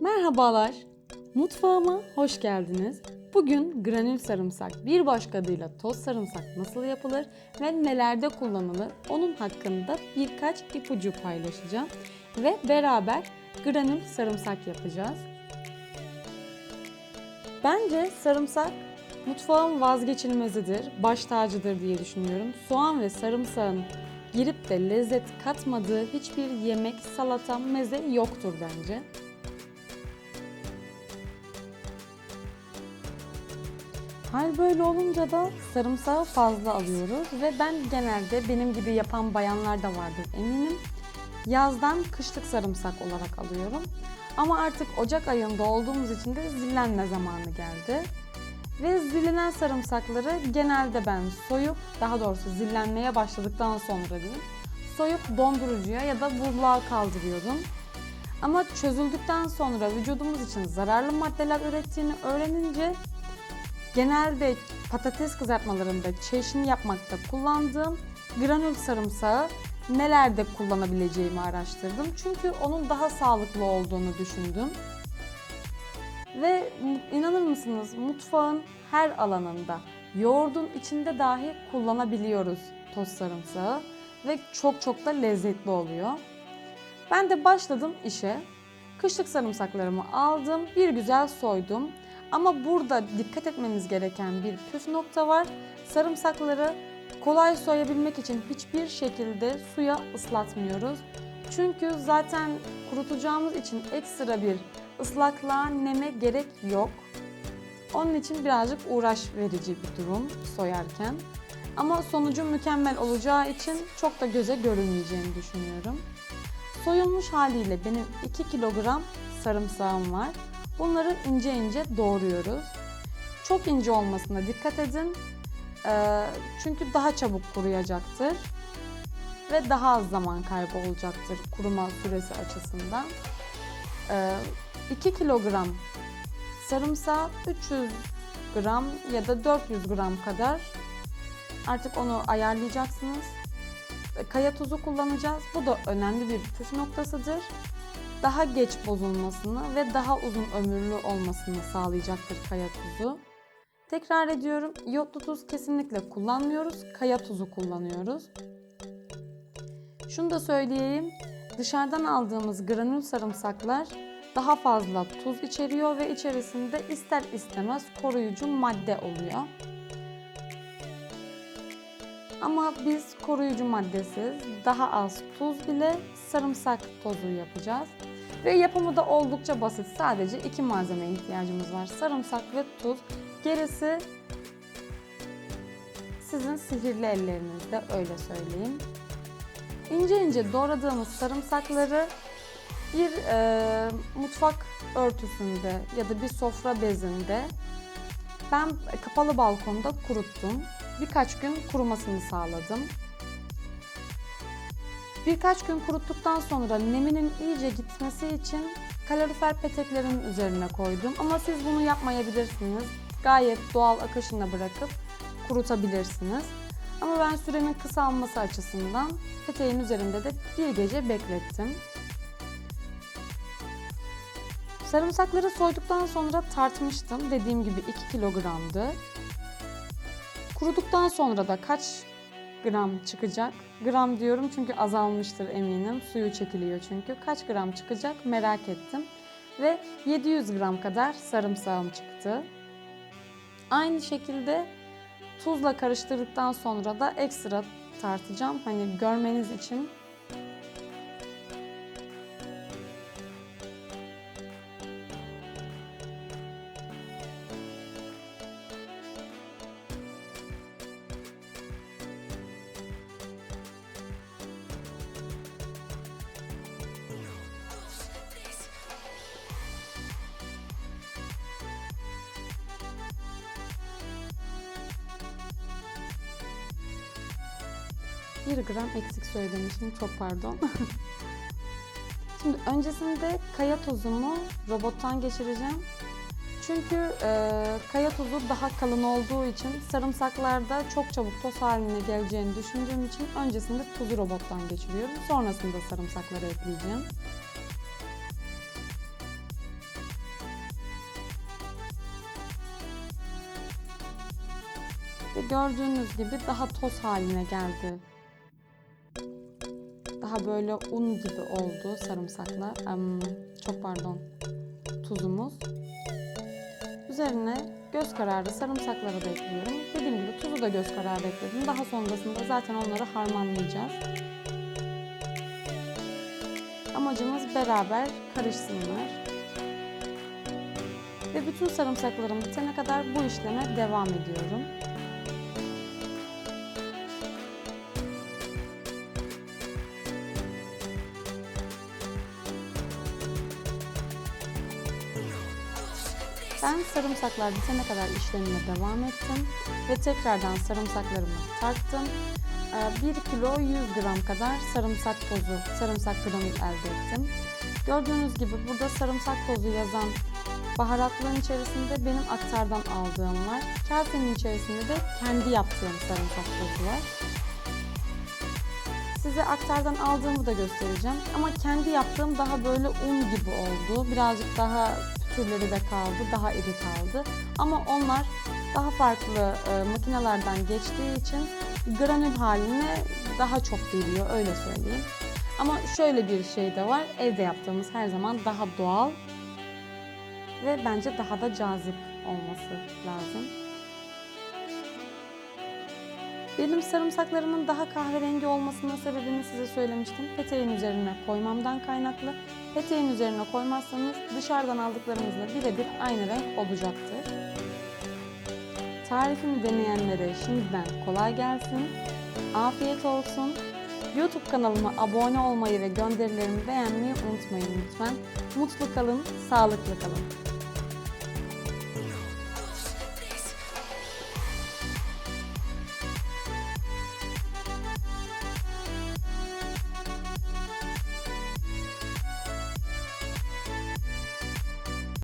Merhabalar. Mutfağıma hoş geldiniz. Bugün granül sarımsak, bir başka adıyla toz sarımsak nasıl yapılır ve nelerde kullanılır onun hakkında birkaç ipucu paylaşacağım. Ve beraber granül sarımsak yapacağız. Bence sarımsak mutfağın vazgeçilmezidir, baş tacıdır diye düşünüyorum. Soğan ve sarımsağın girip de lezzet katmadığı hiçbir yemek, salata, meze yoktur bence. Hal böyle olunca da sarımsağı fazla alıyoruz ve ben genelde benim gibi yapan bayanlar da vardır eminim. Yazdan kışlık sarımsak olarak alıyorum. Ama artık Ocak ayında olduğumuz için de zillenme zamanı geldi. Ve zillenen sarımsakları genelde ben soyup, daha doğrusu zillenmeye başladıktan sonra diyeyim, soyup dondurucuya ya da buzluğa kaldırıyordum. Ama çözüldükten sonra vücudumuz için zararlı maddeler ürettiğini öğrenince genelde patates kızartmalarında çeşni yapmakta kullandığım granül sarımsağı nelerde kullanabileceğimi araştırdım. Çünkü onun daha sağlıklı olduğunu düşündüm. Ve inanır mısınız mutfağın her alanında yoğurdun içinde dahi kullanabiliyoruz toz sarımsağı ve çok çok da lezzetli oluyor. Ben de başladım işe. Kışlık sarımsaklarımı aldım, bir güzel soydum. Ama burada dikkat etmemiz gereken bir püf nokta var. Sarımsakları kolay soyabilmek için hiçbir şekilde suya ıslatmıyoruz. Çünkü zaten kurutacağımız için ekstra bir ıslaklığa, neme gerek yok. Onun için birazcık uğraş verici bir durum soyarken. Ama sonucu mükemmel olacağı için çok da göze görünmeyeceğini düşünüyorum. Soyulmuş haliyle benim 2 kilogram sarımsağım var. Bunları ince ince doğruyoruz. Çok ince olmasına dikkat edin. Ee, çünkü daha çabuk kuruyacaktır. Ve daha az zaman kaybı olacaktır kuruma süresi açısından. 2 ee, kilogram sarımsağı 300 gram ya da 400 gram kadar artık onu ayarlayacaksınız. Kaya tuzu kullanacağız. Bu da önemli bir püf noktasıdır daha geç bozulmasını ve daha uzun ömürlü olmasını sağlayacaktır kaya tuzu. Tekrar ediyorum, iyotlu tuz kesinlikle kullanmıyoruz, kaya tuzu kullanıyoruz. Şunu da söyleyeyim, dışarıdan aldığımız granül sarımsaklar daha fazla tuz içeriyor ve içerisinde ister istemez koruyucu madde oluyor. Ama biz koruyucu maddesiz, daha az tuz bile sarımsak tozu yapacağız. Ve yapımı da oldukça basit. Sadece iki malzeme ihtiyacımız var. Sarımsak ve tuz. Gerisi sizin sihirli ellerinizde öyle söyleyeyim. İnce ince doğradığımız sarımsakları bir e, mutfak örtüsünde ya da bir sofra bezinde ben kapalı balkonda kuruttum. Birkaç gün kurumasını sağladım. Birkaç gün kuruttuktan sonra neminin iyice gitmesi için kalorifer peteklerin üzerine koydum. Ama siz bunu yapmayabilirsiniz. Gayet doğal akışına bırakıp kurutabilirsiniz. Ama ben sürenin kısalması açısından peteğin üzerinde de bir gece beklettim. Sarımsakları soyduktan sonra tartmıştım. Dediğim gibi 2 kilogramdı. Kuruduktan sonra da kaç gram çıkacak? Gram diyorum çünkü azalmıştır eminim. Suyu çekiliyor çünkü. Kaç gram çıkacak merak ettim. Ve 700 gram kadar sarımsağım çıktı. Aynı şekilde tuzla karıştırdıktan sonra da ekstra tartacağım. Hani görmeniz için 1 gram eksik söylemişim. Çok pardon. Şimdi öncesinde kaya tozumu robottan geçireceğim. Çünkü e, kaya tuzu daha kalın olduğu için sarımsaklarda çok çabuk toz haline geleceğini düşündüğüm için öncesinde tuzu robottan geçiriyorum. Sonrasında sarımsakları ekleyeceğim. Ve gördüğünüz gibi daha toz haline geldi daha böyle un gibi oldu sarımsakla. Em, çok pardon. Tuzumuz. Üzerine göz kararı sarımsakları da ekliyorum. Dediğim gibi tuzu da göz kararı ekledim. Daha sonrasında zaten onları harmanlayacağız. Amacımız beraber karışsınlar. Ve bütün sarımsaklarım bitene kadar bu işleme devam ediyorum. Ben sarımsaklar bitene kadar işlemime devam ettim ve tekrardan sarımsaklarımı tarttım. 1 kilo 100 gram kadar sarımsak tozu, sarımsak granül elde ettim. Gördüğünüz gibi burada sarımsak tozu yazan baharatlığın içerisinde benim aktardan aldığım var. Kasenin içerisinde de kendi yaptığım sarımsak tozu var. Size aktardan aldığımı da göstereceğim. Ama kendi yaptığım daha böyle un gibi oldu. Birazcık daha türleri de kaldı, daha iri kaldı. Ama onlar daha farklı e, makinelerden geçtiği için granül haline daha çok geliyor öyle söyleyeyim. Ama şöyle bir şey de var. Evde yaptığımız her zaman daha doğal ve bence daha da cazip olması lazım. Benim sarımsaklarımın daha kahverengi olmasının sebebini size söylemiştim. Peteğin üzerine koymamdan kaynaklı. Peteğin üzerine koymazsanız dışarıdan aldıklarımızla birebir aynı renk olacaktır. Tarifimi deneyenlere şimdiden kolay gelsin. Afiyet olsun. YouTube kanalıma abone olmayı ve gönderilerimi beğenmeyi unutmayın lütfen. Mutlu kalın, sağlıklı kalın.